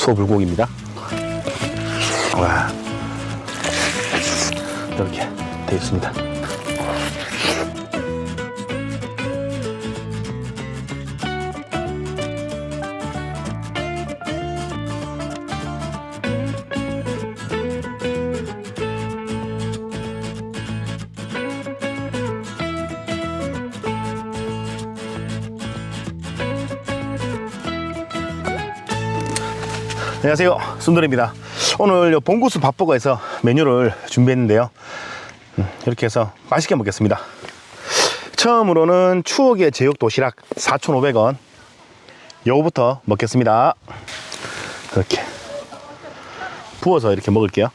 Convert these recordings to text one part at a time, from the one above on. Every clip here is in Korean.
소불고기입니다. 와. 이렇게 되어 있습니다. 안녕하세요. 순돌입니다. 오늘 요 봉구수 밥버거에서 메뉴를 준비했는데요. 음, 이렇게 해서 맛있게 먹겠습니다. 처음으로는 추억의 제육 도시락 4,500원. 요거부터 먹겠습니다. 이렇게 부어서 이렇게 먹을게요.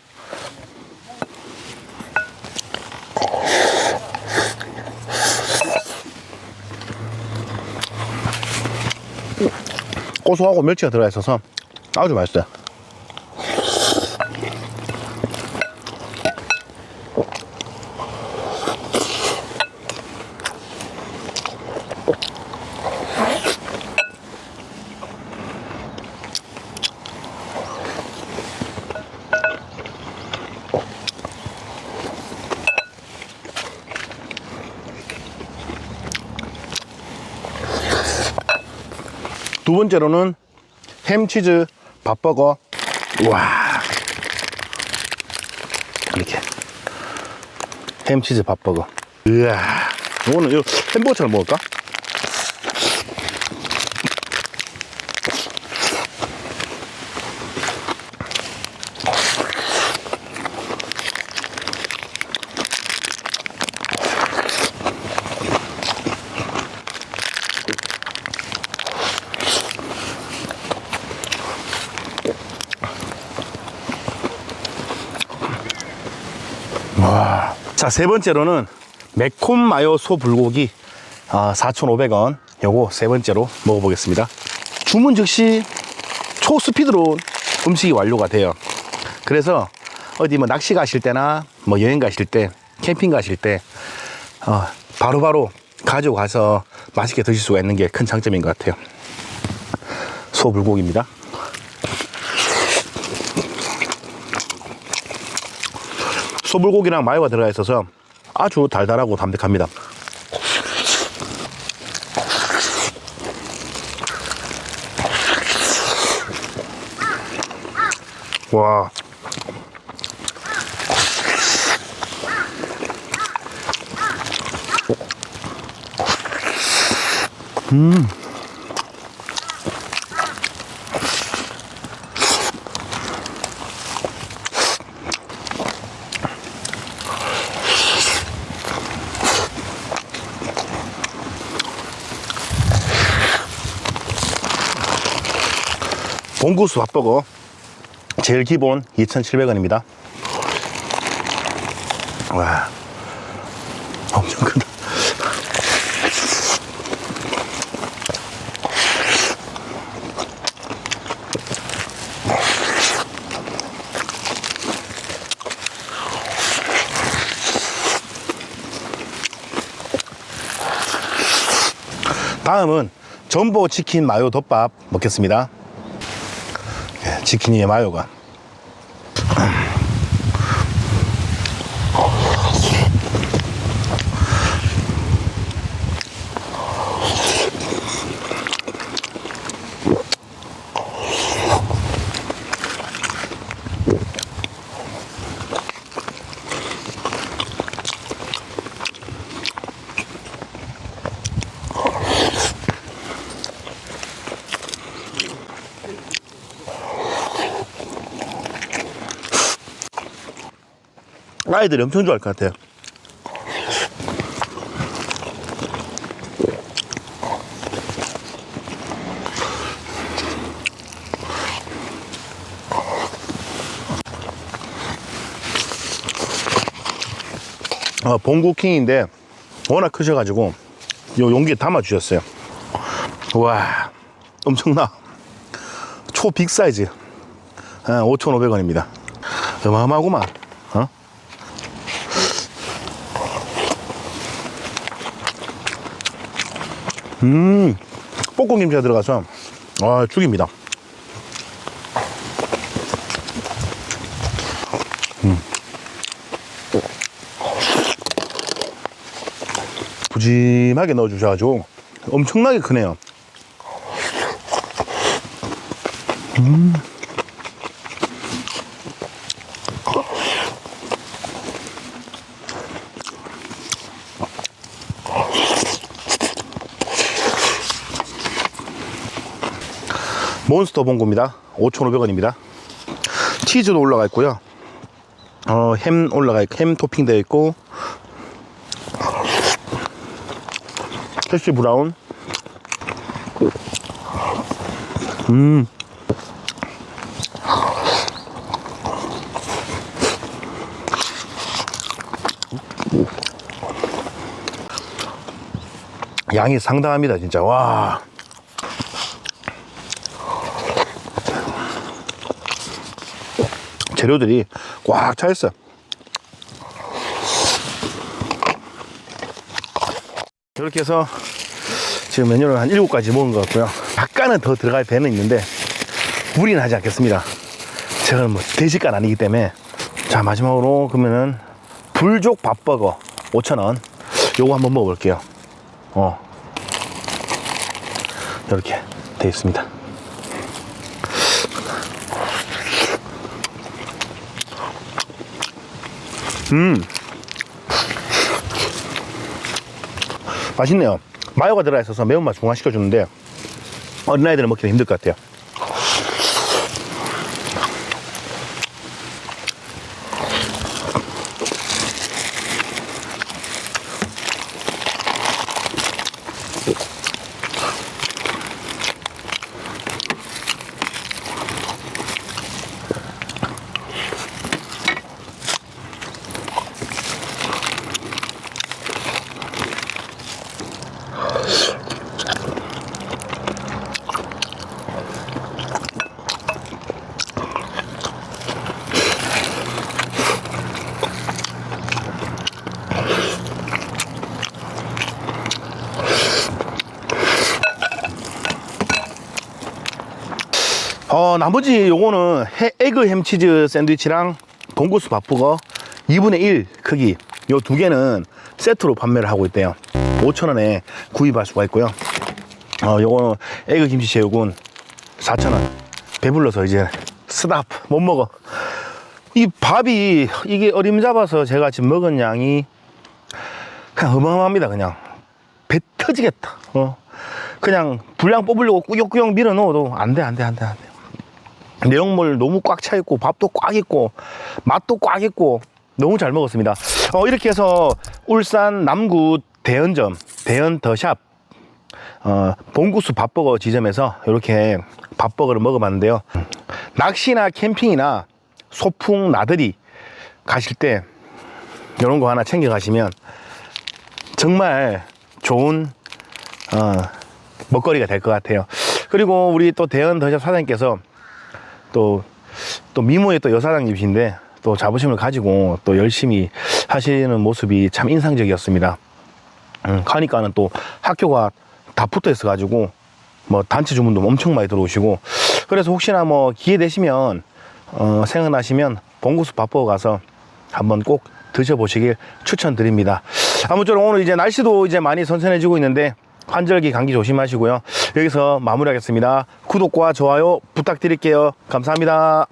고소하고 멸치가 들어가 있어서 아주 맛있어요. 두 번째로는 햄치즈 밥버거. 와. 이렇게. 햄치즈 밥버거. 으아 이거는 이거 햄버거처럼 먹을까? 자, 세 번째로는 매콤 마요 소 불고기 아, 4,500원. 요거 세 번째로 먹어보겠습니다. 주문 즉시 초스피드로 음식이 완료가 돼요. 그래서 어디 뭐 낚시 가실 때나 뭐 여행 가실 때, 캠핑 가실 때, 어, 바로바로 가지고 가서 맛있게 드실 수가 있는 게 큰 장점인 것 같아요. 소 불고기입니다. 소불고기랑 마요가 들어가 있어서 아주 달달하고 담백합니다. 와. 봉구수 밥버거 제일 기본 2,700원입니다. 와, 엄청 크다. 다음은 전보 치킨 마요 덮밥 먹겠습니다. 예, 치킨 위에 마요가. 아이들이 엄청 좋아할 것 같아요. 어, 봉구킹인데 워낙 크셔가지고 요 용기에 담아 주셨어요. 와, 엄청나. 초빅 사이즈. 5,500원입니다. 어마어마하구만. 음, 볶음 김치가 들어가서, 아, 죽입니다. 음. 부짐하게 넣어주셔가지고 엄청나게 크네요. 음. 몬스터 봉고입니다. 5,500원입니다. 치즈도 올라가 있고요. 어, 햄 올라가 있고, 햄 토핑 되어 있고, 캐시 브라운. 음. 양이 상당합니다, 진짜. 와. 재료들이 꽉 차 있어. 이렇게 해서 지금 메뉴를 한 7가지 먹은 것 같고요. 약간은 더 들어갈 배는 있는데 무리는 하지 않겠습니다. 제가 뭐 대식간 아니기 때문에 자 마지막으로 그러면은 불족 밥버거 5,000원 요거 한번 먹어볼게요. 어 이렇게 돼 있습니다. 음. 맛있네요. 마요가 들어가 있어서 매운맛 중화시켜주는데 어린아이들은 먹기는 힘들 것 같아요. 어, 나머지 요거는 해- 에그 햄치즈 샌드위치랑 봉구스 밥버거 2분의 1 크기 요 두 개는 세트로 판매를 하고 있대요. 5천원에 구입할 수가 있고요. 어, 요거는 에그 김치 제육은 4천원. 배불러서 이제 스탑 못 먹어. 이 밥이 이게 어림잡아서 제가 지금 먹은 양이 그냥 어마어마합니다 그냥. 배 터지겠다 어. 그냥 분량 뽑으려고 꾸역꾸역 밀어 넣어도 안 돼 안 돼 안 돼 안돼 내용물 너무 꽉 차 있고 밥도 꽉 있고 맛도 꽉 있고 너무 잘 먹었습니다. 어, 이렇게 해서 울산 남구 대연점 대연 더샵 어, 봉구수 밥버거 지점에서 이렇게 밥버거를 먹어봤는데요. 낚시나 캠핑이나 소풍 나들이 가실 때 이런 거 하나 챙겨 가시면 정말 좋은 어, 먹거리가 될 것 같아요. 그리고 우리 또 대연 더샵 사장님께서 또, 또 미모의 또 여사장님이신데 또 자부심을 가지고 또 열심히 하시는 모습이 참 인상적이었습니다. 음, 가니까는 또 학교가 다 붙어 있어 가지고 뭐 단체 주문도 엄청 많이 들어오시고 그래서 혹시나 뭐 기회 되시면 어, 생각나시면 봉구수 밥버거 가서 한번 꼭 드셔보시길 추천드립니다. 아무쪼록 오늘 이제 날씨도 이제 많이 선선해지고 있는데 환절기 감기 조심하시고요. 여기서 마무리하겠습니다. 구독과 좋아요 부탁드릴게요. 감사합니다.